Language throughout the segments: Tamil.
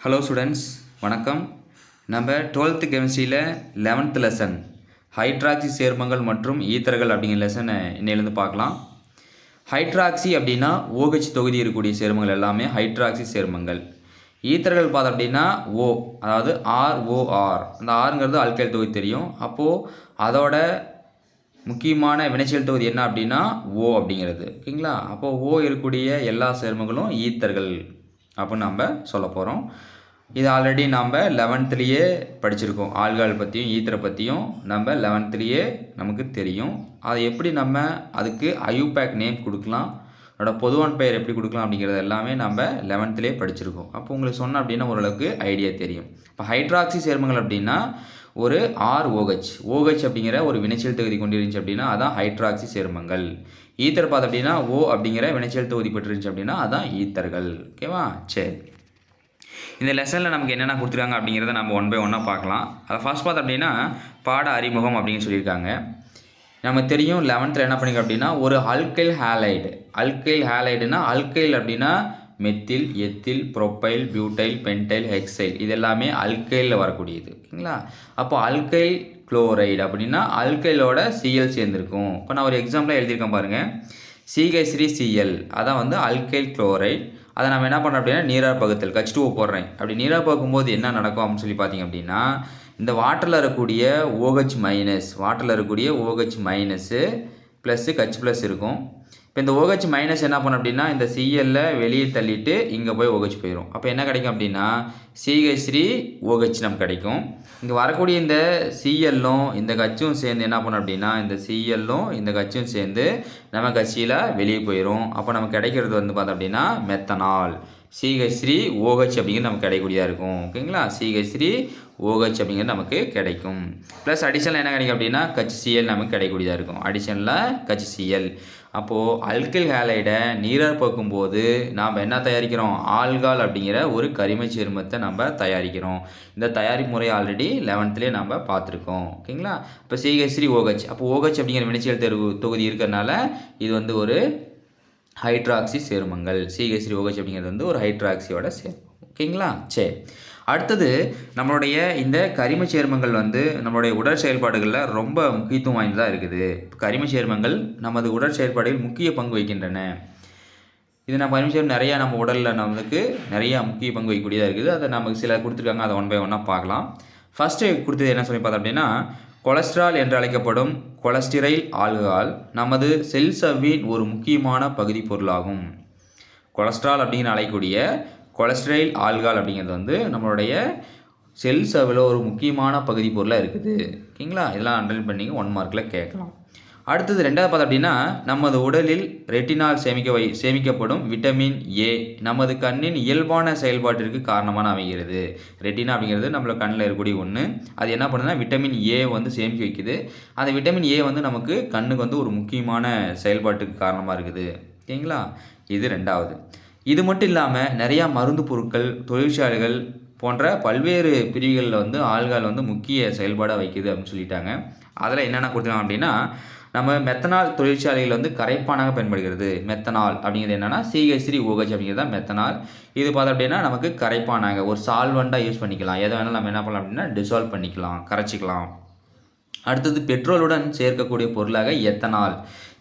ஹலோ ஸ்டூடெண்ட்ஸ் வணக்கம். நம்ம டுவெல்த்து கெமிஸ்ட்ரியில் லெவன்த்து லெசன் ஹைட்ராக்சி சேர்மங்கள் மற்றும் ஈத்தர்கள் அப்படிங்கிற லெசனை இன்னையிலேருந்து பார்க்கலாம். ஹைட்ராக்சி அப்படின்னா ஓஹெச் தொகுதி இருக்கக்கூடிய சேர்மங்கள் எல்லாமே ஹைட்ராக்சி சேர்மங்கள். ஈத்தர்கள் பார்த்தோம் அப்படின்னா ஓ அதாவது ஆர்ஓஆர் அந்த ஆருங்கிறது அல்கைல் தொகுதி தெரியும். அப்போது அதோட முக்கியமான வினைச்சல் தொகுதி என்ன அப்படின்னா ஓ அப்படிங்கிறது. ஓகேங்களா? அப்போது ஓ இருக்கக்கூடிய எல்லா சேர்மங்களும் ஈத்தர்கள் அப்படின்னு நம்ம சொல்ல போகிறோம் இது ஆல்ரெடி நம்ம லெவன்த்துலேயே படிச்சிருக்கோம். ஆள்கால் பற்றியும் ஈத்தரை பற்றியும் நம்ம லெவன்த்துலேயே நமக்கு தெரியும். அதை எப்படி நம்ம அதுக்கு ஐயூபேக் நேம் கொடுக்கலாம்? அதோட பொதுவான பெயர் எப்படி கொடுக்கலாம் அப்படிங்கிறது எல்லாமே நம்ம லெவன்த்துலேயே படிச்சிருக்கோம். அப்போ உங்களுக்கு சொன்ன அப்படின்னா ஓரளவுக்கு ஐடியா தெரியும். இப்போ ஹைட்ராக்சி சேர்மங்கள் அப்படின்னா ஒரு ஆர் ஓஹெச் ஓஹெச் அப்படிங்கிற ஒரு வினைச்சல் தொகுதி கொண்டிருந்துச்சு அப்படின்னா அதான் ஹைட்ராக்சி சேர்மங்கள். ஈத்தர் பார்த்து அப்படின்னா ஓ அப்படிங்கிற வினைச்சல் தொகுதி பெற்றுருந்துச்சு அப்படின்னா அதான் ஈத்தர்கள். ஓகேவா சரி. இந்த லெசனில் நமக்கு என்னென்ன கொடுத்துருக்காங்க அப்படிங்கிறத நம்ம ஒன் பை ஒன்னாக பார்க்கலாம். அதை ஃபர்ஸ்ட் பார்த்து அப்படின்னா பாட அறிமுகம் அப்படின்னு சொல்லியிருக்காங்க. நம்ம தெரியும் லெவன்த்தில் என்ன பண்ணிக்க அப்படின்னா ஒரு அல்கைல் ஹேலைடு அல்கைல் ஹேலைடுனா அல்கைல் அப்படின்னா methyl ethyl propyl butyl pentyl hexyl இது எல்லாமே அல்கைலில் வரக்கூடியது. ஓகேங்களா அப்போ அல்கைல் குளோரைடு அப்படின்னா அல்கைலோட சிஎல் சேர்ந்துருக்கும். இப்போ நான் ஒரு எக்ஸாம்பிளாக எழுதியிருக்கேன் பாருங்கள் சிஹெச்ரி சிஎல் அதான் வந்து அல்கைல் குளோரைட் அதை நம்ம என்ன பண்ணுறோம் அப்படின்னா நீரார் பகுத்தல் கச் டூ போடுறேன். அப்படி நீராக பகுக்கும்போது என்ன நடக்கும் அப்படின்னு சொல்லி பார்த்தீங்க அப்படின்னா இந்த வாட்டரில் இருக்கக்கூடிய ஓஹெச் மைனஸ் வாட்டரில் இருக்கக்கூடிய O H minus plus H plus இருக்கும். இப்போ இந்த ஓஹெச் மைனஸ் என்ன பண்ணும் அப்படின்னா இந்த சிஎல்ல வெளியே தள்ளிட்டு இங்கே போய் ஓஹெச் போயிடும் அப்போ என்ன கிடைக்கும் அப்படின்னா சிஹெச் த்ரீ ஓஹெச் நமக்கு கிடைக்கும். இங்கே வரக்கூடிய இந்த சிஎல்லும் இந்த கச்சும் சேர்ந்து என்ன பண்ணும் அப்படின்னா இந்த சிஎல்லும் இந்த கச்சும் சேர்ந்து நம்ம கட்சியில் வெளியே போயிடும் அப்போ நமக்கு கிடைக்கிறது வந்து பார்த்தோம் அப்படின்னா மெத்தனால் சிஹெச் த்ரீ ஓஹெச் அப்படிங்கிறது நமக்கு கிடைக்கக்கூடியதாக இருக்கும். ஓகேங்களா? சிஹெச் த்ரீ ஓஹெச் அப்படிங்கிறது நமக்கு கிடைக்கும். ப்ளஸ் அடிஷனல் என்ன கிடைக்கும் அப்படின்னா கச் சிஎல் நமக்கு கிடைக்கக்கூடியதாக இருக்கும். அடிஷனலில் கச் சிஎல் அப்போது அல்கில் ஹேலைடை நீரர் போக்கும்போது நாம் என்ன தயாரிக்கிறோம்? ஆல்கால் அப்படிங்கிற ஒரு கரிம சேர்மத்தை நம்ம தயாரிக்கிறோம். இந்த தயாரிப்பு முறை ஆல்ரெடி லெவன்த்துலேயே நம்ம பார்த்துருக்கோம். ஓகேங்களா? இப்போ C H three O H அப்போ ஓஹெச் அப்படிங்கிற வினைச்சல் தெரு தொகுதி இருக்கிறனால இது வந்து ஒரு ஹைட்ராக்சி சேர்மங்கள். சிஹெச்ரி ஓஹெச் அப்படிங்கிறது வந்து ஒரு ஹைட்ராக்சியோட சேர்மம். ஓகேங்களா? சரி. அடுத்தது நம்மளுடைய இந்த கரிம சேர்மங்கள் வந்து நம்மளுடைய உடல் செயல்பாடுகளில் ரொம்ப முக்கியத்துவம் வாய்ந்ததாக இருக்குது. கரிம சேர்மங்கள் நமது உடல் செயல்பாடுகள் முக்கிய பங்கு வகிக்கின்றன. இது நம்ம கரிம சேர்மம் நிறையா நம்ம உடலில் நமக்கு நிறையா முக்கிய பங்கு வகிக்கக்கூடியதாக இருக்குது. அதை நமக்கு சில கொடுத்துருக்காங்க. அதை ஒன் பை ஒன்னாக பார்க்கலாம். ஃபஸ்ட்டு கொடுத்தது என்ன சொல்லி பார்த்தோம் அப்படின்னா கொலஸ்ட்ரால் என்று அழைக்கப்படும் கொலஸ்டிரைல் ஆல்கஹால் நமது செல் சவ்வின் ஒரு முக்கியமான பகுதி பொருளாகும். கொலஸ்ட்ரால் அப்படின்னு அழைக்கக்கூடிய கொலஸ்ட்ரைல் ஆல்கால் அப்படிங்கிறது வந்து நம்மளுடைய செல் சவ்வில் ஒரு முக்கியமான பகுதி பொருளாக இருக்குது. ஓகேங்களா? இதெல்லாம் அண்டர்லைன் பண்ணி ஒன் மார்க்கில் கேட்கலாம். அடுத்தது ரெண்டாவது பார்த்தோம் அப்படின்னா நமது உடலில் ரெட்டினால் சேமிக்க வை சேமிக்கப்படும் விட்டமின் ஏ நமது கண்ணின் இயல்பான செயல்பாட்டிற்கு காரணமான அமைகிறது. ரெட்டினா அப்படிங்கிறது நம்மள கண்ணில் இருக்கக்கூடிய ஒன்று அது என்ன பண்ணுதுன்னா விட்டமின் ஏ வந்து சேமிக்க வைக்குது. அந்த விட்டமின் ஏ வந்து நமக்கு கண்ணுக்கு வந்து ஒரு முக்கியமான செயல்பாட்டுக்கு காரணமாக இருக்குது. ஓகேங்களா? இது ரெண்டாவது. இது மட்டும் இல்லாமல் நிறையா மருந்து பொருட்கள் தொழிற்சாலைகள் போன்ற பல்வேறு பிரிவுகளில் வந்து ஆள்கால் வந்து முக்கிய செயல்பாடாக வைக்குது அப்படின்னு சொல்லிட்டாங்க. அதில் என்னென்ன கொடுத்துருக்காங்க அப்படின்னா நம்ம மெத்தனால் தொழிற்சாலைகள் வந்து கரைப்பானாக பயன்படுகிறது. மெத்தனால் அப்படிங்கிறது என்னென்னா சிஹெச் த்ரீ ஓஹெச் அப்படிங்கிறது தான் மெத்தனால் இது பார்த்தோம் அப்படின்னா நமக்கு கரைப்பானாக ஒரு சால்வெண்ட்டாக யூஸ் பண்ணிக்கலாம். எதை வேணாலும் நம்ம என்ன பண்ணலாம் அப்படின்னா டிசால்வ் பண்ணிக்கலாம் கரைச்சிக்கலாம். அடுத்தது பெட்ரோலுடன் சேர்க்கக்கூடிய பொருளாக ethanol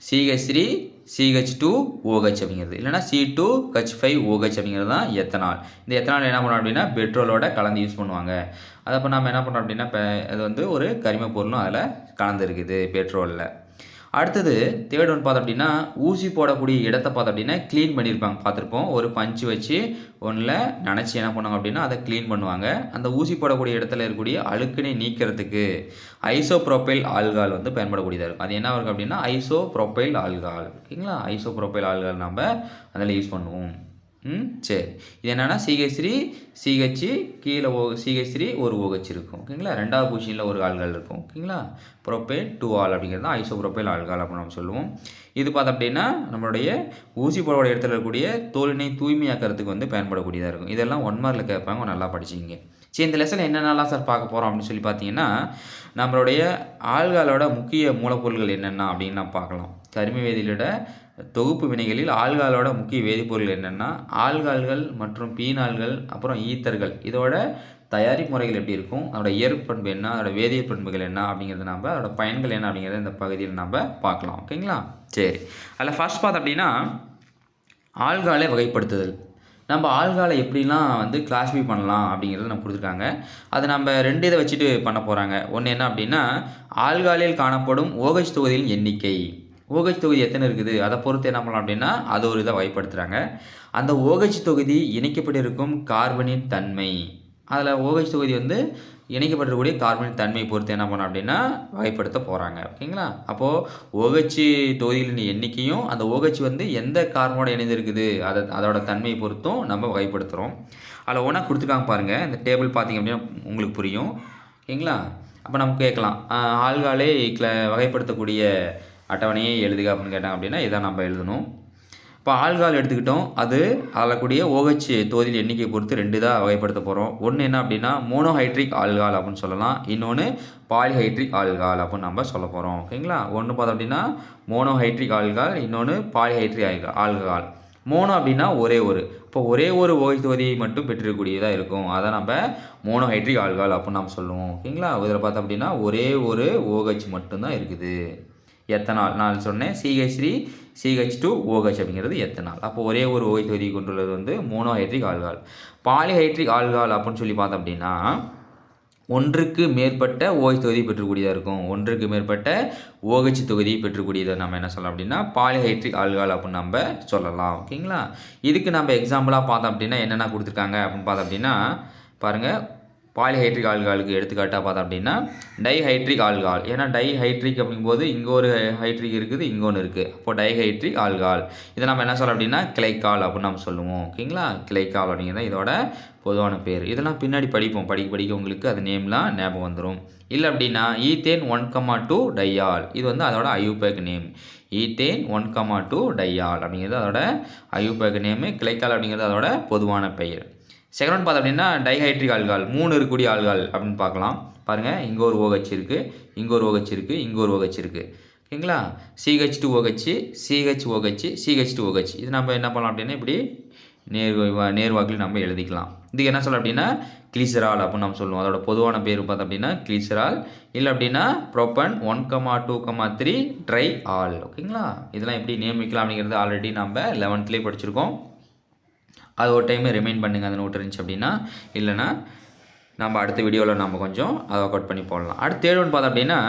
C H three C H two O H அப்படிங்கிறது. இல்லைனா C two H five O H அப்படிங்கிறது தான் எத்தனால் இந்த எத்தனால் என்ன பண்ணோம் அப்படின்னா பெட்ரோலோட கலந்து யூஸ் பண்ணுவாங்க. அதை அப்போ நம்ம என்ன பண்ணுறோம் அப்படின்னா இப்போ அது வந்து ஒரு கரிம பொருளும் அதில் கலந்துருக்குது பெட்ரோலில் அடுத்தது தேர்ட் ஒன் பார்த்தோம் அப்படின்னா ஊசி போடக்கூடிய இடத்த பார்த்தோம் அப்படின்னா க்ளீன் பண்ணியிருப்பாங்க. பார்த்துருப்போம். ஒரு பஞ்சு வச்சு ஒன்றில் நினச்சி என்ன பண்ணுவாங்க அப்படின்னா அதை க்ளீன் பண்ணுவாங்க. அந்த ஊசி போடக்கூடிய இடத்துல இருக்கக்கூடிய அழுக்குனை நீக்கிறதுக்கு ஐசோப்ரோப்பைல் ஆல்கால் வந்து பயன்படக்கூடியதாக இருக்கும். அது என்ன இருக்கும் அப்படின்னா ஐசோப்ரோப்பைல் ஆல்கால். ஓகேங்களா? ஐசோப்ரோப்பைல் ஆல்கால் நம்ம அதில் யூஸ் பண்ணுவோம். ம் சரி. இது என்னென்னா C H three C H கீழே ஓ சிஹெச் த்ரீ ஒரு ஓஹெச் இருக்கும். ஓகேங்களா? ரெண்டாவது பொசிஷனில் ஒரு ஆள்கள் இருக்கும். ஓகேங்களா? ப்ரோப்பைல் டூ ஆல் அப்படிங்கிறது தான் ஐசோ ஐசோப்ரோப்பைல் ஆல்கால் அப்படின்னு நம்ம சொல்லுவோம். இது பார்த்தோம் அப்படின்னா நம்மளுடைய ஊசி போடக்கூடிய இடத்துல இருக்கக்கூடிய தோலினை தூய்மையாக்கிறதுக்கு வந்து பயன்படக்கூடியதாக இருக்கும். இதெல்லாம் ஒன் மார்க்கில் கேட்பாங்க நல்லா படிச்சிங்க சரி இந்த லெசன் என்னென்னலாம் சார் பார்க்க போகிறோம் அப்படின்னு சொல்லி பார்த்தீங்கன்னா நம்மளுடைய ஆள்காலோட முக்கிய மூலப்பொருட்கள் என்னென்ன அப்படின்னு நான் பார்க்கலாம். கரிம வேதியிலோட தொகுப்பு வினைகளில் ஆள்காலோட முக்கிய வேதிப்பொருள் என்னென்னா ஆள்கால்கள் மற்றும் பீனால்கள் அப்புறம் ஈத்தர்கள். இதோட தயாரிப்பு முறைகள் எப்படி இருக்கும் அதோட இயற்பண்பு என்ன அதோட வேதிய பண்புகள் என்ன அப்படிங்கிறத நம்ம அதோட பயன்கள் என்ன அப்படிங்கிறத இந்த பகுதியில் நம்ம பார்க்கலாம். ஓகேங்களா? சரி. அதில் ஃபர்ஸ்ட் பார்த்து அப்படின்னா ஆள்காலை வகைப்படுத்துதல். நம்ம ஆள்காலை எப்படிலாம் வந்து கிளாஸிஃபை பண்ணலாம் அப்படிங்கிறத நம்ம கொடுத்துருக்காங்க. அது நம்ம ரெண்டு இதை வச்சுட்டு பண்ண போகிறாங்க ஒன்று என்ன அப்படின்னா ஆள்காலில் காணப்படும் ஓகச் தொகுதியின் எண்ணிக்கை. ஓகச் தொகுதி எத்தனை இருக்குது? அதை பொறுத்து என்ன பண்ணலாம் அப்படின்னா அது ஒரு இதை வகைப்படுத்துகிறாங்க அந்த ஓகச் தொகுதி இணைக்கப்பட்டிருக்கும் கார்பனின் தன்மை. அதில் ஓஹெச் தொகுதி வந்து இணைக்கப்பட்டிருக்கக்கூடிய கார்பனின் தன்மையை பொறுத்து என்ன பண்ணணும் அப்படின்னா வகைப்படுத்த போகிறாங்க ஓகேங்களா? அப்போது OH தொகுதிகளின் எண்ணிக்கையும் அந்த ஓஹெச் வந்து எந்த கார்பனோட இணைந்திருக்குது? அதை அதோட தன்மையை பொறுத்தும் நம்ம வகைப்படுத்துகிறோம் அதில் ஒன்றா கொடுத்துருக்காங்க பாருங்கள் இந்த டேபிள் பார்த்திங்க அப்படின்னா உங்களுக்கு புரியும். ஓகேங்களா? அப்போ நம்ம கேட்கலாம். ஆள்காலே கிள வகைப்படுத்தக்கூடிய அட்டவணையை எழுதுக அப்படின்னு கேட்டாங்க அப்படின்னா இதான் நம்ம எழுதணும். இப்போ ஆல்கால் எடுத்துக்கிட்டோம். அது அளக்கூடிய ஓஹெச் தொகுதியில் எண்ணிக்கையை பொறுத்து ரெண்டு தான் வகைப்படுத்த போகிறோம் ஒன்று என்ன அப்படின்னா மோனோஹைட்ரிக் ஆல்கால் அப்படின்னு சொல்லலாம். இன்னொன்று பாலிஹைட்ரிக் ஆல்கால் அப்படின்னு நம்ம சொல்ல போகிறோம் ஓகேங்களா? ஒன்று பார்த்தோம் அப்படின்னா மோனோஹைட்ரிக் ஆல்கால் இன்னொன்று பாலிஹைட்ரிக் ஆல்கால். ஆல்கஹால் மோனோ அப்படின்னா ஒரே ஒரு. இப்போ ஒரே ஒரு OH தொகுதியை மட்டும் பெற்றிருக்கக்கூடியதாக இருக்கும். அதை நம்ம மோனோஹைட்ரிக் ஆல்கால் அப்படின்னு நம்ம சொல்லுவோம். ஓகேங்களா? இதில் பார்த்தோம் அப்படின்னா ஒரே ஒரு ஓஹெச் மட்டும்தான் இருக்குது. எத்தனால்? நான் சொன்னேன் C H three C H two O H அப்படிங்கிறது எத்தனால். அப்போ ஒரே ஒரு ஓய் தொகுதி கொண்டுள்ளது வந்து மோனோஹைட்ரிக் ஆல்கால் பாலிஹைட்ரிக் ஆல்கால் அப்படின்னு சொல்லி பார்த்தோம் அப்படின்னா ஒன்றுக்கு மேற்பட்ட ஓஹெச் தொகுதி பெற்றக்கூடியதாக இருக்கும். ஒன்றுக்கு மேற்பட்ட ஓஹெச் தொகுதி பெற்றக்கூடியதை நம்ம என்ன சொல்லலாம் அப்படின்னா பாலிஹைட்ரிக் ஆல்கால் அப்படின்னு நம்ம சொல்லலாம். ஓகேங்களா? இதுக்கு நம்ம எக்ஸாம்பிளாக பார்த்தோம் அப்படின்னா என்னென்ன கொடுத்துருக்காங்க அப்படின்னு பார்த்தோம் அப்படின்னா பாருங்கள் பாலிஹைட்ரிக் ஆல்காலுக்கு எடுத்துக்காட்டாக பார்த்தோம் அப்படின்னா டைஹைட்ரிக் ஆல்கால் ஏன்னா டைஹைட்ரிக் அப்படிங்கும்போது இங்கே ஒரு ஹைட்ரிக் இருக்குது இங்கே ஒன்று இருக்குது அப்போ டைஹைட்ரிக் ஆல்கால் இதை நம்ம என்ன சொல்லலாம் அப்படின்னா கிளைக்கால் அப்படின்னு நம்ம சொல்லுவோம். ஓகேங்களா? கிளைக்கால் அப்படிங்கிறது இதோட பொதுவான பேர். இதெல்லாம் பின்னாடி படிப்போம். படிக்க படிக்க உங்களுக்கு அது நேம்லாம் ஞாபகம் வந்துடும் இல்லை அப்படின்னா ethane one comma two diol. இது வந்து அதோட IUPAC name. Ethane one comma two diol அப்படிங்கிறது அதோட ஐயூபேக் நேமு. கிளைக்கால் அப்படிங்கிறது அதோட பொதுவான பெயர். செகண்ட் ஒன் பார்த்தோம் அப்படின்னா டைஹைட்ரிக் ஆல்கால் மூணு இருக்கக்கூடிய ஆல்கால் அப்படின்னு பார்க்கலாம். பாருங்கள் இங்கே ஒரு OH இருக்குது இங்கே ஒரு OH இருக்குது இங்கே ஒரு OH இருக்குது ஓகேங்களா? C H two OH C H OH C H two OH இது நம்ம என்ன பண்ணலாம் அப்படின்னா இப்படி நேர் வா- நேர்வாக்கில் நம்ம எழுதிக்கலாம். இதுக்கு என்ன சொல்லலாம் அப்படின்னா கிளிசரால் அப்படின்னு நம்ம சொல்லுவோம். அதோட பொதுவான பேர் பார்த்தோம் அப்படின்னா கிளிசரால் இல்லை அப்படின்னா propane one comma two comma three triol ஓகேங்களா? இதெல்லாம் எப்படி நியமிக்கலாம் அப்படிங்கிறது ஆல்ரெடி நம்ம லெவன்த்லேயே படிச்சிருக்கோம். அது ஒரு டைம் ரிமைண்ட் பண்ணுங்கள் அந்த நோட் இருந்துச்சு அப்படின்னா. இல்லைன்னா நம்ம அடுத்த வீடியோவில் நம்ம கொஞ்சம் அதை ஒர்க் அவுட் பண்ணி போடலாம். அடுத்து தேர்ட் ஒன்று பார்த்தோம் அப்படின்னா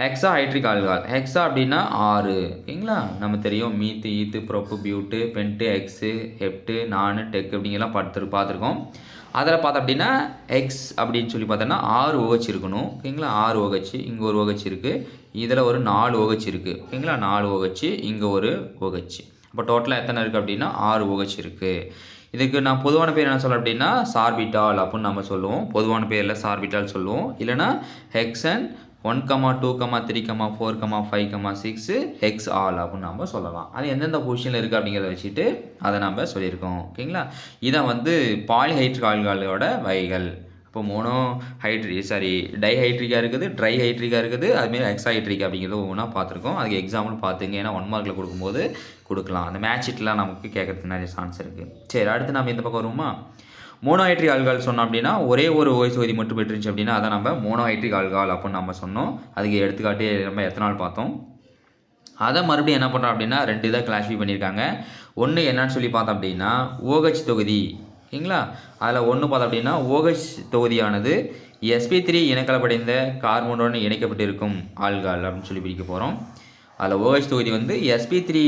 ஹெக்ஸா ஹைட்ரிக் ஆல்கால் ஹெக்ஸா அப்படின்னா ஆறு. ஓகேங்களா? நம்ம தெரியும் மீத்து ஈத்து ப்ரொப்பு பியூட்டு பென்ட்டு எக்ஸு ஹெப்ட்டு நானு டெக் அப்படிங்கெல்லாம் பார்த்து பார்த்துருக்கோம். அதில் பார்த்தோம் அப்படின்னா எக்ஸ் அப்படின்னு சொல்லி பார்த்தோன்னா ஆறு OH இருக்கணும். ஓகேங்களா? ஆறு OH இங்கே ஒரு OH இருக்குது இதில் ஒரு நாலு OH இருக்குது ஓகேங்களா? நாலு OH இங்கே ஒரு OH இப்போ டோட்டலாக எத்தனை இருக்குது அப்படின்னா ஆறு ஓஹெச் இருக்குது இதுக்கு நான் பொதுவான பேர் என்ன சொல்ல அப்படின்னா சார்பிட்டால் அப்படின்னு நம்ம சொல்லுவோம். பொதுவான பேரில் சார்பிட்டால் சொல்லுவோம். இல்லைன்னா hexane one comma two comma three comma four comma five comma six hexol அப்படின்னு நம்ம சொல்லலாம். அது எந்தெந்த பொசிஷனில் இருக்குது அப்படிங்கிறத வச்சுட்டு அதை நம்ம சொல்லியிருக்கோம். ஓகேங்களா? இதான் வந்து பாலிஹைட்ரிகால்களோட வகைகள். இப்போ மோனோ ஹைட்ரி சாரி டைஹைட்ரிக்காக இருக்குது ட்ரை ஹைட்ரிக்காக இருக்குது அதுமாரி எக்ஸாஹைட்ரிக் அப்படிங்கிறது ஒவ்வொன்றா பார்த்துருக்கோம். அதுக்கு எக்ஸாம்பிள் பார்த்துங்க. ஏன்னா ஒன் மார்க்கில் கொடுக்கும்போது கொடுக்கலாம். அந்த மேட்ச் இட்லாம் நமக்கு கேட்கறதுக்கு நிறைய சான்ஸ் இருக்குது சரி அடுத்து நம்ம இந்த பக்கம் வருவோமா? மோனோஹைட்ரிக் ஆல்கால் சொன்னோம் அப்படின்னா ஒரே ஒரு ஓய்ஸ் தொகுதி மட்டும் பெற்றுருந்துச்சு அப்படின்னா அதை நம்ம மோனோஹைட்ரிக் ஆல்கால் அப்படின்னு நம்ம சொன்னோம். அதுக்கு எடுத்துக்காட்டி நம்ம எத்தனால் பார்த்தோம்? அதை மறுபடியும் என்ன பண்ணுறோம் அப்படின்னா ரெண்டு இதாக கிளாஸிஃபை பண்ணியிருக்காங்க. ஒன்று என்னன்னு சொல்லி பார்த்தோம் அப்படின்னா OH தொகுதி ஓகேங்களா அதில் ஒன்று பார்த்தோம் அப்படின்னா OH தொகுதியானது எஸ்பி த்ரீ இனக்கலப்படைந்த கார்பனுடன் இணைக்கப்பட்டிருக்கும் ஆல்கால் அப்படின்னு சொல்லி பிரிக்க போகிறோம் அதில் OH தொகுதி வந்து எஸ்பி த்ரீ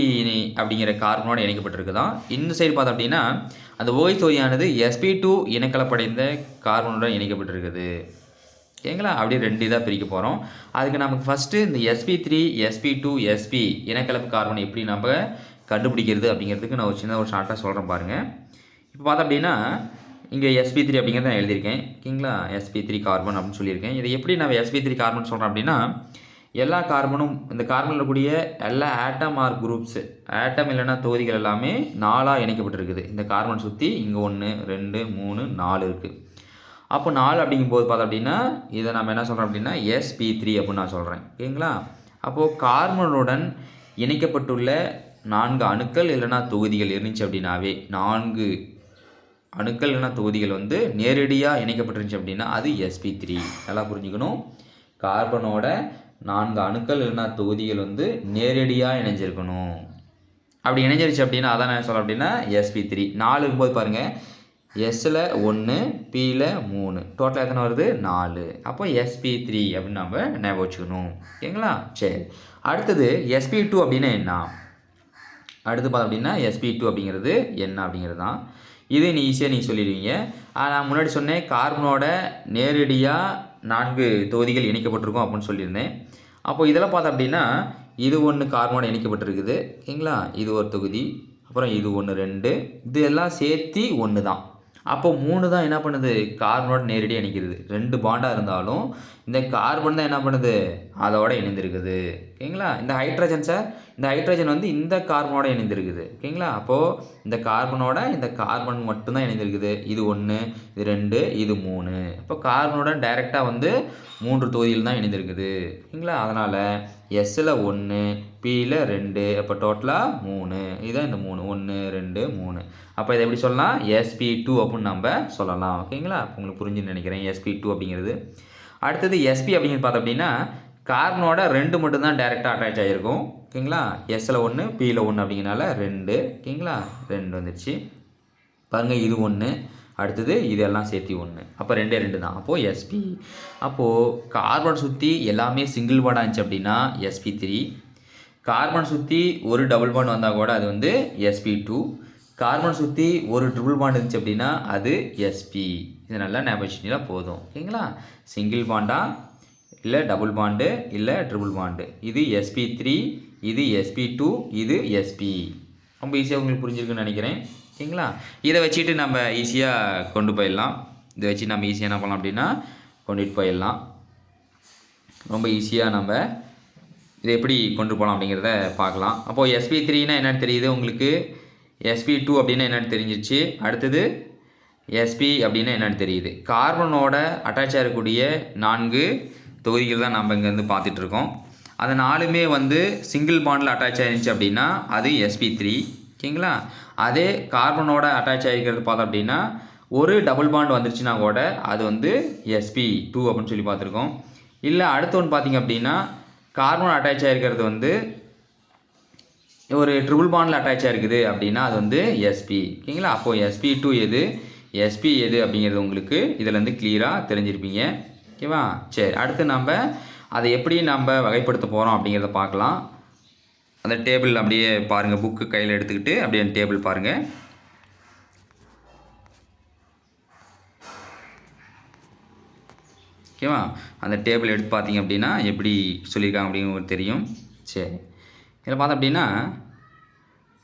அப்படிங்கிற கார்பனோட இணைக்கப்பட்டிருக்குதான். இந்த சைடு பார்த்தோம் அப்படின்னா அந்த OH தொகுதியானது எஸ்பி டூ இனக்கலப்படைந்த கார்பனுடன் இணைக்கப்பட்டிருக்குது. ஓகேங்களா அப்படியே ரெண்டு இதாக பிரிக்க போகிறோம் அதுக்கு நமக்கு ஃபஸ்ட்டு இந்த SP three SP two SP இனக்கலப்பு carbon எப்படி நம்ம கண்டுபிடிக்கிறது அப்படிங்கிறதுக்கு நான் ஒரு சின்ன ஒரு ஷார்ட்டாக சொல்கிறேன் பாருங்கள் இப்போ பார்த்தோம் அப்படின்னா இங்கே எஸ்பி த்ரீ அப்படிங்கிறத நான் எழுதியிருக்கேன். ஓகேங்களா? எஸ்பி த்ரீ கார்பன் அப்படின்னு சொல்லியிருக்கேன். இதை எப்படி நான் எஸ்பி த்ரீ கார்பன் சொல்கிறோம் அப்படின்னா எல்லா கார்பனும் இந்த கார்பனில் இருக்கக்கூடிய எல்லா ஆட்டம் ஆர் குரூப்ஸு ஆட்டம் இல்லைன்னா தொகுதிகள் எல்லாமே நாலாக இணைக்கப்பட்டிருக்குது. இந்த கார்பன் சுற்றி இங்கே ஒன்று ரெண்டு மூணு நாலு இருக்குது அப்போ நாலு அப்படிங்கும்போது பார்த்தோம் அப்படின்னா இதை நம்ம என்ன சொல்கிறோம் அப்படின்னா எஸ்பி த்ரீ அப்படின்னு நான் சொல்கிறேன் ஓகேங்களா? அப்போது கார்பனுடன் இணைக்கப்பட்டுள்ள நான்கு அணுக்கள் இல்லைன்னா தொகுதிகள் இருந்துச்சு அப்படின்னாவே நான்கு அணுக்கள் இல்லைனா தொகுதிகள் வந்து நேரடியாக இணைக்கப்பட்டிருந்துச்சு அப்படின்னா அது எஸ்பி த்ரீ நல்லா புரிஞ்சுக்கணும். கார்பனோட நான்கு அணுக்கள் இல்லைனா தொகுதிகள் வந்து நேரடியாக இணைஞ்சிருக்கணும். அப்படி இணைஞ்சிருச்சு அப்படின்னா அதான் என்ன சொல்ல அப்படின்னா எஸ்பி த்ரீ நாலு இருக்கும்போது பாருங்கள் எஸ்ஸில் ஒன்று பியில் மூணு. டோட்டலாக எத்தனை வருது? நாலு. அப்போ எஸ்பி த்ரீ அப்படின்னு நம்ம ஞாபகம் வச்சுக்கணும். ஓகேங்களா? சரி. அடுத்தது எஸ்பி டூ அப்படின்னா என்ன? அடுத்து பார்த்தோம் அப்படின்னா எஸ்பி டூ அப்படிங்கிறது என்ன அப்படிங்கிறது தான் இது நீ ஈஸியாக நீங்கள் சொல்லிடுவீங்க. நான் முன்னாடி சொன்னேன் கார்பனோட நேரடியாக நான்கு தொகுதிகள் இணைக்கப்பட்டிருக்கும் அப்படின்னு சொல்லியிருந்தேன். அப்போ இதெல்லாம் பார்த்தோம் அப்படின்னா இது ஒன்று கார்பனோட இணைக்கப்பட்டிருக்குது ஓகேங்களா? இது ஒரு தொகுதி அப்புறம் இது ஒன்று ரெண்டு இது எல்லாம் சேர்த்தி ஒன்று தான் அப்போ மூணு தான் என்ன பண்ணுது? கார்பனோட நேரடியாக இணைக்கிறது. ரெண்டு பாண்டாக இருந்தாலும் இந்த கார்பன் தான் என்ன பண்ணுது? அதோட இணைந்திருக்குது. ஓகேங்களா? இந்த ஹைட்ரஜன் சார் இந்த ஹைட்ரஜன் வந்து இந்த கார்பனோட இணைந்திருக்குது. ஓகேங்களா? அப்போது இந்த கார்பனோட இந்த கார்பன் மட்டும்தான் இணைந்திருக்குது. இது ஒன்று இது ரெண்டு இது மூணு. அப்போ கார்பனோட டைரெக்டாக வந்து மூன்று தொகுதியில் தான் இணைந்திருக்குது. ஓகேங்களா? அதனால் எஸ்ஸில் ஒன்று பியில் ரெண்டு அப்போ டோட்டலாக மூணு. இதுதான் இந்த மூணு. ஒன்று ரெண்டு மூணு. அப்போ இதை எப்படி சொல்லலாம்? எஸ்பி டூ அப்படின்னு நம்ம சொல்லலாம். ஓகேங்களா? உங்களுக்கு புரிஞ்சுன்னு நினைக்கிறேன். எஸ்பி டூ அப்படிங்கிறது. அடுத்தது எஸ்பி அப்படிங்கிறது பார்த்தோம் அப்படின்னா கார்னோட ரெண்டு மட்டும்தான் டேரெக்டாக அட்டாச் ஆகிருக்கும் ஓகேங்களா? எஸ்ஸில் ஒன்று பியில் ஒன்று அப்படிங்கிறனால ரெண்டு. ஓகேங்களா? ரெண்டு வந்துருச்சு. பாருங்கள் இது ஒன்று அடுத்தது இதெல்லாம் சேர்த்து ஒன்று அப்போ ரெண்டே ரெண்டு தான். அப்போது எஸ்பி அப்போது கார்பன் சுற்றி எல்லாமே சிங்கிள் பாடாக இருந்துச்சு அப்படின்னா எஸ்பி த்ரீ கார்பன் சுற்றி ஒரு டபுள் பாண்ட் வந்தால் கூட அது வந்து எஸ்பி டூ கார்பன் சுற்றி ஒரு ட்ரிபிள் பாண்ட் இருந்துச்சு அப்படின்னா அது எஸ்பி இது நல்லா ஞாபகம் போதும். ஓகேங்களா? சிங்கிள் பாண்டாக இல்லை டபுள் பாண்டு இல்லை ட்ரிபிள் பாண்டு இது எஸ்பி த்ரீ இது எஸ்பி டூ இது எஸ்பி ரொம்ப ஈஸியாக உங்களுக்கு புரிஞ்சிருக்குன்னு நினைக்கிறேன். ஓகேங்களா? இதை வச்சுட்டு நம்ம ஈஸியாக கொண்டு போயிடலாம். இதை வச்சு நம்ம ஈஸியாக என்ன பண்ணலாம் அப்படின்னா கொண்டுட்டு போயிடலாம். ரொம்ப ஈஸியாக நம்ம இதை எப்படி கொண்டு போகலாம் அப்படிங்கிறத பார்க்கலாம். அப்போது எஸ்பி த்ரீனா என்னென்னு தெரியுது உங்களுக்கு? எஸ்பி டூ அப்படின்னா என்னென்னு தெரிஞ்சிருச்சு. அடுத்தது எஸ்பி அப்படின்னா என்னென்னு தெரியுது. கார்பனோட அட்டாச் ஆகக்கூடிய நான்கு தொகுதிகள் தான் நம்ம இங்கேருந்து பார்த்துட்ருக்கோம். அது நாலுமே வந்து சிங்கிள் பாண்டில் அட்டாச் ஆயிருந்துச்சு அப்படின்னா அது எஸ்பி த்ரீ ஓகேங்களா? அதே கார்பனோட அட்டாச் ஆகிருக்கிறது பார்த்தோம் அப்படின்னா ஒரு டபுள் பாண்ட் வந்துருச்சுன்னா கூட அது வந்து எஸ்பி டூ அப்படின்னு சொல்லி பார்த்துருக்கோம். இல்லை அடுத்த ஒன்று பார்த்தீங்க அப்படின்னா கார்பன் அட்டாச் ஆகிருக்கிறது வந்து ஒரு ட்ரிபிள் பாண்டில் அட்டாச் ஆகிருக்குது அப்படின்னா அது வந்து எஸ்பி ஓகேங்களா? அப்போது எஸ்பி டூ எது? எஸ்பி எது அப்படிங்கிறது உங்களுக்கு இதிலேருந்து கிளியராக தெரிஞ்சிருப்பீங்க. ஓகேவா? சரி அடுத்து நம்ம அதை எப்படி நம்ம வகைப்படுத்த போகிறோம் அப்படிங்கிறத பார்க்கலாம். அந்த டேபிள் அப்படியே பாருங்கள் புக்கு கையில் எடுத்துக்கிட்டு அப்படியே அந்த டேபிள் பாருங்கள் ஓகேவா? அந்த டேபிள் எடுத்து பார்த்தீங்க அப்படின்னா எப்படி சொல்லியிருக்காங்க அப்படிங்கிறது தெரியும். சரி. இதில் பார்த்தோம் அப்படின்னா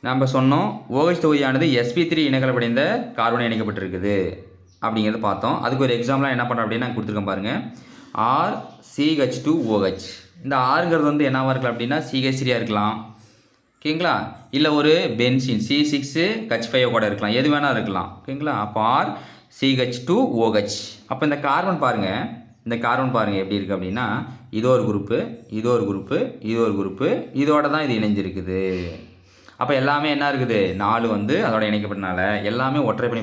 நம்ம சொன்னோம் ஓஹெச் தொகுதியானது எஸ்பி த்ரீ இணைக்கப்படைந்த கார்பனை இணைக்கப்பட்டிருக்குது. அப்படிங்கிறத பார்த்தோம். அதுக்கு ஒரு எக்ஸாம்பிளாக என்ன பண்ணுறோம் அப்படின்னா கொடுத்துருக்கேன் பாருங்கள் ஆர் சிஹெச் டூ ஓஹெச் இந்த ஆறுங்கிறது வந்து என்னவாக இருக்கலாம் அப்படின்னா சிஹெச் த்ரீயாக இருக்கலாம். ஓகேங்களா இல்லை ஒரு benzene C six H five கூட இருக்கலாம். எது வேணால் இருக்கலாம். ஓகேங்களா அப்போ ஆர் சிஹெச் டூ ஓஹெச் அப்போ இந்த கார்பன் பாருங்கள் இந்த கார்பன் பாருங்கள் எப்படி இருக்குது அப்படின்னா இது ஒரு குரூப்பு இது ஒரு குரூப்பு இது ஒரு குரூப்பு இதோட தான் இது இணைஞ்சிருக்குது. அப்போ எல்லாமே என்ன இருக்குது? நாலு வந்து அதோட இணைக்கப்பட்டனால எல்லாமே ஒற்றை பண்ணி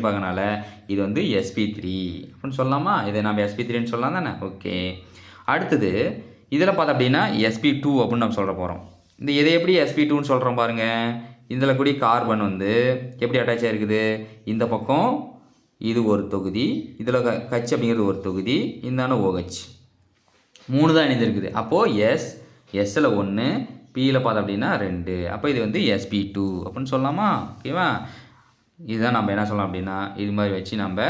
இது வந்து எஸ்பி த்ரீ அப்படின்னு சொல்லலாமா? இதை நம்ம எஸ்பி த்ரீன்னு சொல்லலாம் தானே? ஓகே. அடுத்தது இதில் பார்த்தோம் அப்படின்னா எஸ்பி டூ அப்படின்னு நம்ம சொல்ல போகிறோம் இந்த இதை எப்படி எஸ்பி டூன்னு சொல்கிறோம் பாருங்கள் இதில் கூடிய கார்பன் வந்து எப்படி அட்டாச் ஆகிருக்குது இந்த பக்கம் இது ஒரு தொகுதி இதில் க கச் அப்படிங்கிறது ஒரு தொகுதி இந்தான ஓஹெச் மூணு தான் இணைந்திருக்குது. அப்போது எஸ் எஸ்ஸில் ஒன்று பியில் பார்த்தோம் அப்படின்னா ரெண்டு. அப்போ இது வந்து எஸ்பி டூ அப்படின்னு சொல்லலாமா? ஓகேவா இதுதான் நம்ம என்ன சொல்லலாம் அப்படின்னா இது மாதிரி வச்சு நம்ம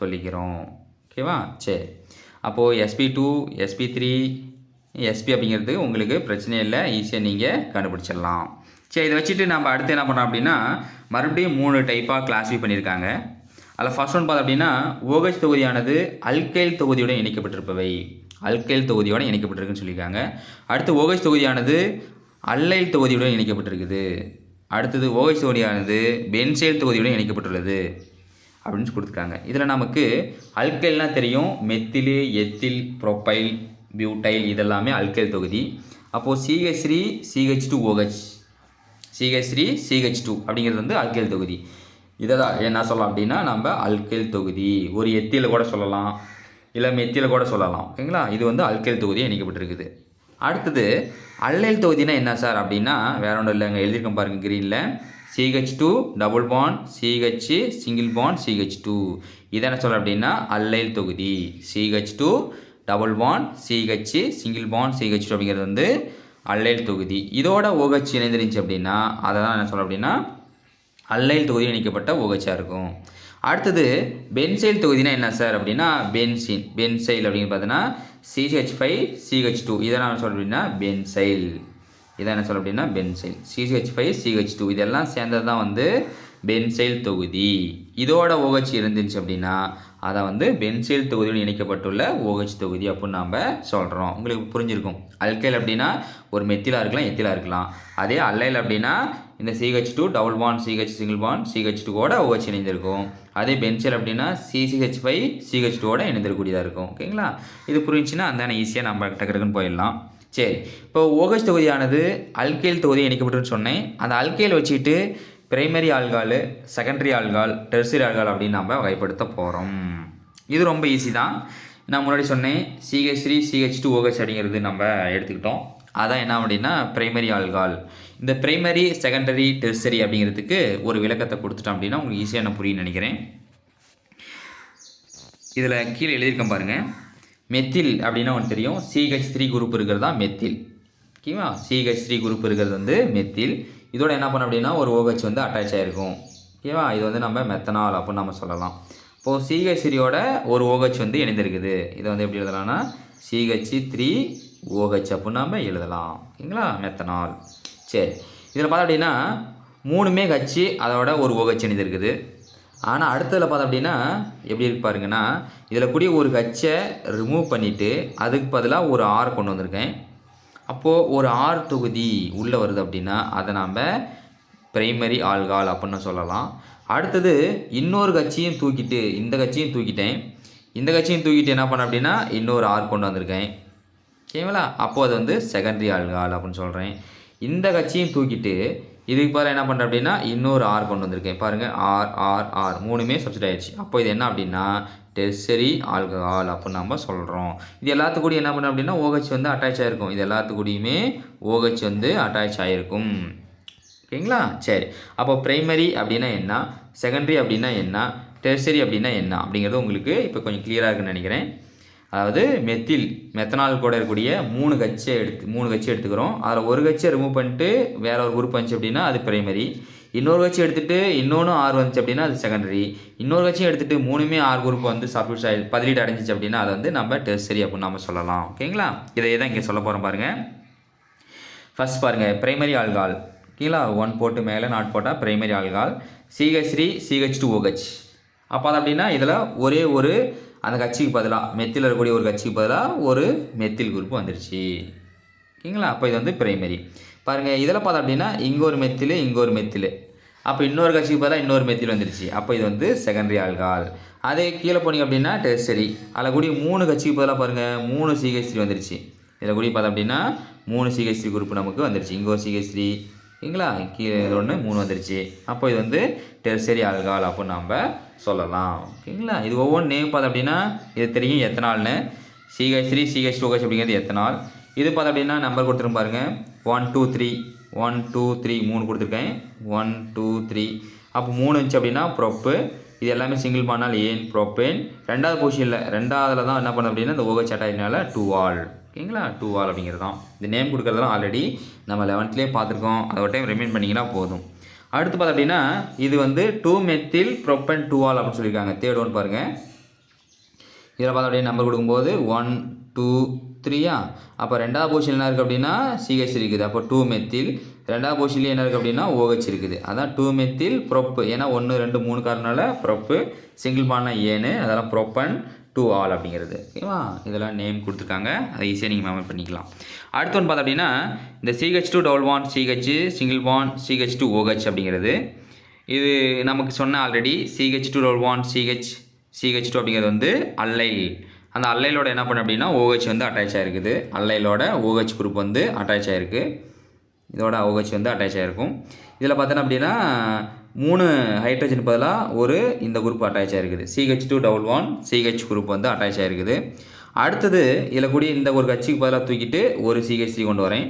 சொல்லிக்கிறோம். ஓகேவா சரி. அப்போது SP two SP three SP அப்படிங்கிறது உங்களுக்கு பிரச்சனை இல்லை. ஈஸியாக நீங்கள் கண்டுபிடிச்சிடலாம். சரி இதை வச்சுட்டு நம்ம அடுத்து என்ன பண்ணோம் அப்படின்னா மறுபடியும் மூணு டைப்பாக கிளாஸிஃபை பண்ணியிருக்காங்க. அதில் ஃபர்ஸ்ட் ஒன் பார்த்தோம் அப்படின்னா ஓஹெச் தொகுதியானது அல்கைல் தொகுதியுடன் இணைக்கப்பட்டிருப்பவை. அல்கைல் தொகுதியோட இணைக்கப்பட்டிருக்குன்னு சொல்லியிருக்காங்க. அடுத்து ஓஹெச் தொகுதியானது அல்லைல் தொகுதியுடன் இணைக்கப்பட்டிருக்குது. அடுத்தது ஓகச் தொகுதியானது பென்சைல் தொகுதியுடன் இணைக்கப்பட்டுள்ளது அப்படின்னு கொடுத்துருக்காங்க. இதில் நமக்கு அல்கைல்னால் தெரியும். மெத்திலு எத்தில் ப்ரொப்பைல் பியூட்டைல் இதெல்லாமே அல்கைல் தொகுதி. அப்போது C H three C H two O H C H three C H two அப்படிங்கிறது வந்து அல்கைல் தொகுதி. இதை தான் என்ன சொல்லலாம் அப்படின்னா நம்ம அல்கைல் தொகுதி. ஒரு எத்தியில் கூட சொல்லலாம். இல்லை மெத்தியில் கூட சொல்லலாம். ஓகேங்களா? இது வந்து அல்கைல் தொகுதியை இணைக்கப்பட்டிருக்குது. அடுத்தது அல்லைல் தொகுதினா என்ன சார் அப்படின்னா வேற ஒன்றும் இல்லைங்க எழுதியிருக்கேன் பாருங்கள் க்ரீனில் C H two double bond C H single bond C H two இதை என்ன சொல்கிறேன் அப்படின்னா அல்லைல் தொகுதி. C H two double bond C H single bond C H two அப்படிங்கிறது வந்து அல்லைல் தொகுதி. இதோட OH இணைந்துருந்துச்சு அப்படின்னா அதை தான் என்ன சொல்கிறேன் அப்படின்னா அல்லைல் தொகுதி இணைக்கப்பட்ட ஓஹெச்சாக இருக்கும். அடுத்தது பென்சைல் தொகுதினா என்ன சார் அப்படின்னா பென்சின். பென்சைல் அப்படின்னு பார்த்தீங்கன்னா சிஹெச் ஃபைவ் சிஹெச் டூ இதை நான் சொல்கிறேன் அப்படின்னா பென்சைல் இதை என்ன சொல்ல அப்படின்னா benzyl C H five C H two இதெல்லாம் சேர்ந்தது தான் வந்து பென்சைல் தொகுதி. இதோட OH இருந்துச்சு அப்படின்னா அதை வந்து பென்சில் தொகுதியுடன் இணைக்கப்பட்டுள்ள ஓஹெச் தொகுதி அப்படின்னு நாம் சொல்கிறோம் உங்களுக்கு புரிஞ்சிருக்கும். அல்கைல் அப்படின்னா ஒரு மெத்திலாக இருக்கலாம் எத்திலாக இருக்கலாம். அதே அல்லைல் அப்படின்னா இந்த C H two double bond C H single bond C H டூவோட ஓஹெச் இணைந்திருக்கும். அதே பென்சில் அப்படின்னா சிசிஹெச் ஃபைவ் சிஹெச் டூவோட இணைந்திருக்கக்கூடியதாக இருக்கும். ஓகேங்களா இது புரிஞ்சுன்னா அந்த ஈஸியாக நம்ம டக்குன்னு போயிடலாம். சரி. இப்போ ஓஹெச் தொகுதியானது அல்கைல் தொகுதி இணைக்கப்பட்டுன்னு சொன்னேன். அந்த அல்கைல் வச்சுக்கிட்டு primary alcohol secondary alcohol tertiary alcohol அப்படின்னு நம்ம வகைப்படுத்த போகிறோம் இது ரொம்ப ஈஸி தான். நான் முன்னாடி சொன்னேன் C H three C H two O H அப்படிங்கிறது நம்ம எடுத்துக்கிட்டோம். அதான் என்ன அப்படின்னா பிரைமரி ஆல்கால் இந்த பிரைமரி செகண்டரி டெர்சரி அப்படிங்கிறதுக்கு ஒரு விளக்கத்தை கொடுத்துட்டோம் அப்படின்னா உங்களுக்கு ஈஸியாக நான் புரியும் நினைக்கிறேன். இதில் கீழே எழுதியிருக்கேன் பாருங்கள் மெத்தில் அப்படின்னா ஒன்று தெரியும். சிஹெச் த்ரீ குரூப் இருக்கிறது தான் மெத்தில். ஓகேவா? சிஹெச் த்ரீ குரூப் இருக்கிறது வந்து மெத்தில். இதோட என்ன பண்ண அப்படின்னா ஒரு ஓஹெச் வந்து அட்டாச் ஆகிருக்கும் ஓகேவா இது வந்து நம்ம மெத்தனால் அப்படின்னு நம்ம சொல்லலாம். இப்போது சிஹெச் ஒரு ஓஹெச் வந்து இணைந்திருக்குது. இதை வந்து எப்படி எழுதலாம்னா சிஹெச் த்ரீ ஓஹெச் அப்படின்னு நம்ம எழுதலாம். ஓகேங்களா? மெத்தனால் சரி. இதில் பார்த்தா அப்படின்னா மூணுமே கட்சி அதோட ஒரு ஓஹெச் இணைந்திருக்குது. ஆனால் அடுத்ததில் பார்த்தோம் அப்படின்னா எப்படி இருக்கு பாருங்கன்னா இதில் கூடிய ஒரு கச்சை ரிமூவ் பண்ணிவிட்டு அதுக்கு பதிலாக ஒரு ஆர் கொண்டு வந்திருக்கேன். அப்போது ஒரு ஆர் தொகுதி உள்ளே வருது அப்படின்னா அதை நாம் பிரைமரி ஆல்கால் அப்படின்னு சொல்லலாம். அடுத்தது இன்னொரு கட்சியும் தூக்கிட்டு இந்த கட்சியும் தூக்கிட்டேன். இந்த கட்சியும் தூக்கிட்டு என்ன பண்ண அப்படின்னா இன்னொரு ஆர் கொண்டு வந்திருக்கேன். ஓகேங்களா அப்போது அது வந்து செகண்டரி ஆல்கால் அப்படின்னு சொல்கிறேன் இந்த கட்சியும் தூக்கிட்டு இதுக்கு பாரு என்ன பண்ணுறேன் அப்படின்னா இன்னொரு ஆர் கொண்டு வந்திருக்கேன். பாருங்கள் ஆர் ஆர் ஆர் மூணுமே சப்ஸ்ட் ஆயிடுச்சு. அப்போ இது என்ன அப்படின்னா டெர்சரி ஆல்கஹால் அப்படின்னு நம்ம சொல்கிறோம் இது எல்லாத்துக்கூடயும் என்ன பண்ணோம் அப்படின்னா OH வந்து அட்டாச் ஆகிருக்கும் இது எல்லாத்துக்கூடயுமே OH வந்து அட்டாச் ஆகிருக்கும் ஓகேங்களா? சரி. அப்போ ப்ரைமரி அப்படின்னா என்ன? செகண்டரி அப்படின்னா என்ன? டெர்சரி அப்படின்னா என்ன? அப்படிங்கிறது உங்களுக்கு இப்போ கொஞ்சம் கிளியராக இருக்குன்னு நினைக்கிறேன். அதாவது மெத்தில் மெத்தனால் கூட இருக்கக்கூடிய மூணு கட்சியை எடுத்து மூணு கச்சை எடுத்துக்கிறோம். அதில் ஒரு கட்சியை ரிமூவ் பண்ணிட்டு வேற ஒரு குரூப் வந்துச்சு அப்படின்னா அது பிரைமரி இன்னொரு கட்சி எடுத்துகிட்டு இன்னொன்று ஆறு வந்துச்சு அப்படின்னா அது செகண்டரி இன்னொரு கட்சியும் எடுத்துகிட்டு மூணுமே ஆறு குரூப் வந்து சப்யூஸ் ஆகி பதிலீடு அடைஞ்சிச்சு அப்படின்னா அதை வந்து நம்ம டெர்சரி அப்படின்னு நம்ம சொல்லலாம். ஓகேங்களா? இதை தான் இங்கே சொல்ல போகிறோம் பாருங்கள் ஃபர்ஸ்ட் பாருங்கள் பிரைமரி ஆல்கால் ஓகேங்களா? ஒன் போட்டு மேலே நாட் போட்டால் primary alcohol C H three C H two O H அப்போ அது அப்படின்னா இதில் ஒரே ஒரு அந்த கட்சிக்கு பதிலாக மெத்தில் இருக்கக்கூடிய ஒரு கட்சிக்கு பதிலாக ஒரு மெத்தில் குரூப் வந்துருச்சு. ஓகேங்களா? அப்போ இது வந்து பிரைமரி பாருங்கள் இதில் பார்த்தோம் அப்படின்னா இங்கே ஒரு மெத்தில் இங்கே ஒரு மெத்தில். அப்போ இன்னொரு கட்சிக்கு பதிலாக இன்னொரு மெத்தில் வந்துருச்சு. அப்போ இது வந்து செகண்டரி ஆல்கால் அதே கீழே போனீங்க அப்படின்னா டெஸ்டரி அதில் கூடிய மூணு கட்சிக்கு பதிலாக பாருங்கள் மூணு சிஹெச் த்ரீ வந்துருச்சு. இதில் கூடிய பார்த்தோம் அப்படின்னா மூணு சிஹெச் த்ரீ குரூப் நமக்கு வந்துருச்சு. இங்கே ஒரு சிஹெச் த்ரீ ஓகேங்களா? கீழே இது ஒன்று மூணு வந்துருச்சு. அப்போ இது வந்து டெர்சரி ஆல்கால் அப்போ நம்ம சொல்லலாம். ஓகேங்களா? இது ஒவ்வொன்று நேம் பார்த்தோம் அப்படின்னா இது தெரியும் எத்தனால்னு. C H three C H two H அப்படிங்கிறது எத்தனால். இது பார்த்தோம் அப்படின்னா நம்பர் கொடுத்துரும் பாருங்க. One two three one two three மூணு கொடுத்துருக்கேன். ஒன் டூ த்ரீ அப்போ மூணு இருந்துச்சு அப்படின்னா ப்ரொப்பு இது எல்லாமே சிங்கிள் பண்ணால் ஏன் ப்ரோப்பேன் ரெண்டாவது பொசிஷனில் ரெண்டாவதுல தான் என்ன பண்ண அப்படின்னா இந்த ஓகச் அட்டாயினால டூ ஆல் ஓகேங்களா? டூ ஆல் அப்படிங்கிறது தான். இந்த நேம் கொடுக்குறதெல்லாம் ஆல்ரெடி நம்ம லெவன்த்லேயே பார்த்துருக்கோம். அதை ஒரு டைம் ரிமைண்ட் பண்ணிங்கன்னா போதும். அடுத்து பார்த்தா அப்படின்னா இது வந்து two methyl propane two ol அப்படின்னு சொல்லியிருக்காங்க. தேர்ட் ஒன் பாருங்கள் இதில் பார்த்தா அப்படியே நம்பர் கொடுக்கும்போது ஒன் டூ த்ரீயா அப்போ ரெண்டாவது பொசிஷன் என்ன இருக்குது அப்படின்னா சிஹெச் இருக்குது. அப்போ டூ மெத்தில் ரெண்டாவது பொசிஷன்லேயே என்ன இருக்குது அப்படின்னா ஓஹெச் இருக்குது. அதான் டூ மெத்தில் ப்ரொப்பு ஏன்னா ஒன்று ரெண்டு மூணு காரணனால ப்ரொப்பு சிங்கிள் பான்னா ஏனு அதெல்லாம் ப்ரொப்பன் டூ ஆல் அப்படிங்கிறது. ஓகேவா இதெல்லாம் நேம் கொடுத்துருக்காங்க. அதை ஈஸியாக நீங்கள் மெமரி பண்ணிக்கலாம். அடுத்து ஒன்று பார்த்தோம் அப்படின்னா இந்த C H two double one C H single one C H two O H அப்படிங்கிறது. இது நமக்கு சொன்ன already C H two double one C H C H two அப்படிங்கிறது வந்து அல்லைல் அந்த அல்லையிலோட என்ன பண்ண அப்படின்னா ஓஹெச் வந்து அட்டாச் ஆகிருக்குது அல்லையிலோட ஓஹெச் குரூப் வந்து அட்டாச் ஆகிருக்கு இதோட ஓஹெச் வந்து அட்டாச் ஆகிருக்கும் இதில் பார்த்தோன்னா அப்படின்னா மூணு ஹைட்ரஜன் பதிலாக ஒரு இந்த குரூப் அட்டாச் ஆகிருக்குது C H two double one C H group வந்து அட்டாச் ஆகிருக்குது அடுத்தது இதில் கூடிய இந்த ஒரு கட்சிக்கு பதிலாக தூக்கிட்டு ஒரு சிஹெச் கொண்டு வரேன்.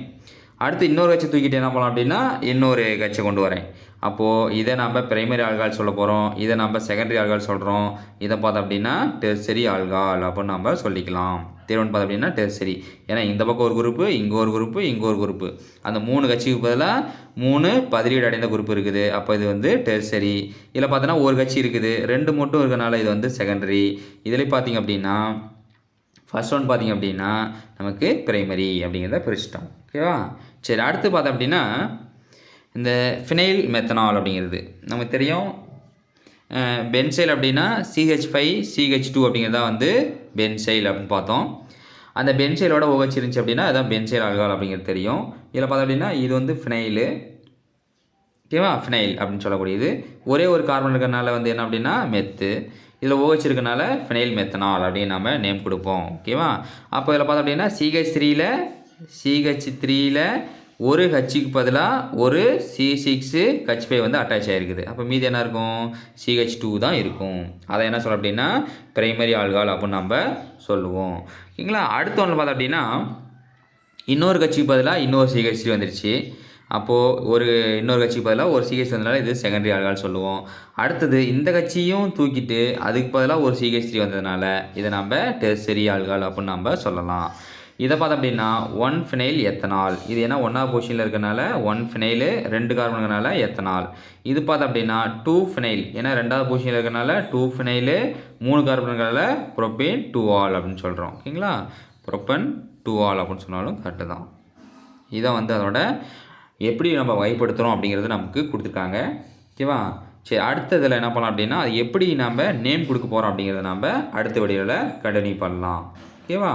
அடுத்து இன்னொரு கட்சி தூக்கிட்டு என்ன பண்ணலாம் அப்படின்னா இன்னொரு கட்சி கொண்டு வரேன். அப்போது இதை நம்ம பிரைமரி ஆல்கால் சொல்ல போகிறோம் இதை நம்ம செகண்டரி ஆல்கால் சொல்கிறோம் இதை பார்த்தோம் அப்படின்னா டெர்சரி ஆல்கால் அப்படின்னு நம்ம சொல்லிக்கலாம். தேர்வன் பார்த்தோம் அப்படின்னா டெர்சரி ஏன்னா இந்த பக்கம் ஒரு குரூப்பு இங்கே ஒரு குரூப்பு இங்கே ஒரு குரூப்பு. அந்த மூணு கட்சிக்கு பதிலாக மூணு பதிலீடு அடைந்த குரூப் இருக்குது. அப்போ இது வந்து டெர்சரி இதில் பார்த்தோன்னா ஒரு கட்சி இருக்குது. ரெண்டு மட்டும் இருக்கனால இது வந்து செகண்டரி இதில் பார்த்தீங்க அப்படின்னா ஃபர்ஸ்ட் ஒன் பார்த்திங்க அப்படின்னா நமக்கு பிரைமரி அப்படிங்கிறத பிரிச்சிட்டோம். ஓகேவா சரி அடுத்து பார்த்தோம் அப்படின்னா இந்த ஃபினைல் மெத்தனால் அப்படிங்கிறது. நமக்கு தெரியும் பென்சைல் அப்படின்னா சிஹெச் ஃபைவ் சிஹெச் டூ அப்படிங்கிறதா வந்து பென்சைல் அப்படின்னு பார்த்தோம். அந்த பென்சைலோட ஓஹெச் இருந்துச்சு அப்படின்னா அதான் பென்சைல் ஆல்கால் அப்படிங்கிறது தெரியும். இதில் பார்த்தோம் அப்படின்னா இது வந்து ஃபினைலு ஓகேவா ஃபினைல் அப்படின்னு சொல்லக்கூடியது. ஒரே ஒரு கார்பன் இருக்கிறனால வந்து என்ன அப்படின்னா மெத்து இதில் ஓஹெச் இருக்கனால ஃபினைல் மெத்தனால் அப்படின்னு நம்ம நேம் கொடுப்போம். ஓகேவா அப்போ இதில் பார்த்தோம் அப்படின்னா சிஹெச் த்ரீயில் சிஹெச் த்ரீயில் ஒரு ஹச்சுக்கு பதிலாக ஒரு சி சிக்ஸு ஹச் ஃபைவ் வந்து அட்டாச் ஆகிருக்குது அப்போ மீதி என்ன இருக்கும்? சிஹெச் டூ தான் இருக்கும். அதை என்ன சொல்ல அப்படின்னா பிரைமரி ஆல்கால் அப்படின்னு நம்ம சொல்லுவோம். ஓகேங்களா? அடுத்த ஒன்று பார்த்தோம் அப்படின்னா இன்னொரு கட்சிக்கு பதிலாக இன்னொரு சிஹெச்சி வந்துருச்சு. அப்போது ஒரு இன்னொரு கட்சிக்கு பதிலாக ஒரு சிஹெச் வந்ததுனால இது செகண்டரி ஆல்கால் சொல்லுவோம். அடுத்தது இந்த கட்சியும் தூக்கிட்டு அதுக்கு பதிலாக ஒரு சிஹெச் த்ரீ வந்ததுனால இதை நம்ம டெர்சரி ஆல்கால் அப்படின்னு நம்ம சொல்லலாம். இதை பார்த்தோம் அப்படின்னா ஒன் ஃபினைல் எத்தனால் இது ஏன்னா ஒன்றாவது பொசிஷனில் இருக்கனால ஒன் ஃபினைலு ரெண்டு கார்பனுங்கனால எத்தனால் இது பார்த்தோம் அப்படின்னா டூ ஃபினைல் ஏன்னா ரெண்டாவது பொசிஷனில் இருக்கனால டூ ஃபினைலு மூணு கார்பனுங்களால ப்ரொப்பேன் டூ ஆல் அப்படின்னு சொல்கிறோம் ஓகேங்களா? ப்ரொப்பன் டூ ஆல் அப்படின்னு சொன்னாலும் கரெக்டு தான். இதை வந்து அதோட எப்படி நம்ம வகைப்படுத்துகிறோம் அப்படிங்கிறது நமக்கு கொடுத்துருக்காங்க. ஓகேவா? சரி அடுத்ததில் என்ன பண்ணலாம் அப்படின்னா அது எப்படி நம்ம நேம் கொடுக்க போகிறோம் அப்படிங்கிறத நம்ம அடுத்த வீடியோவில் கண்டினியூ பண்ணலாம். ஓகேவா?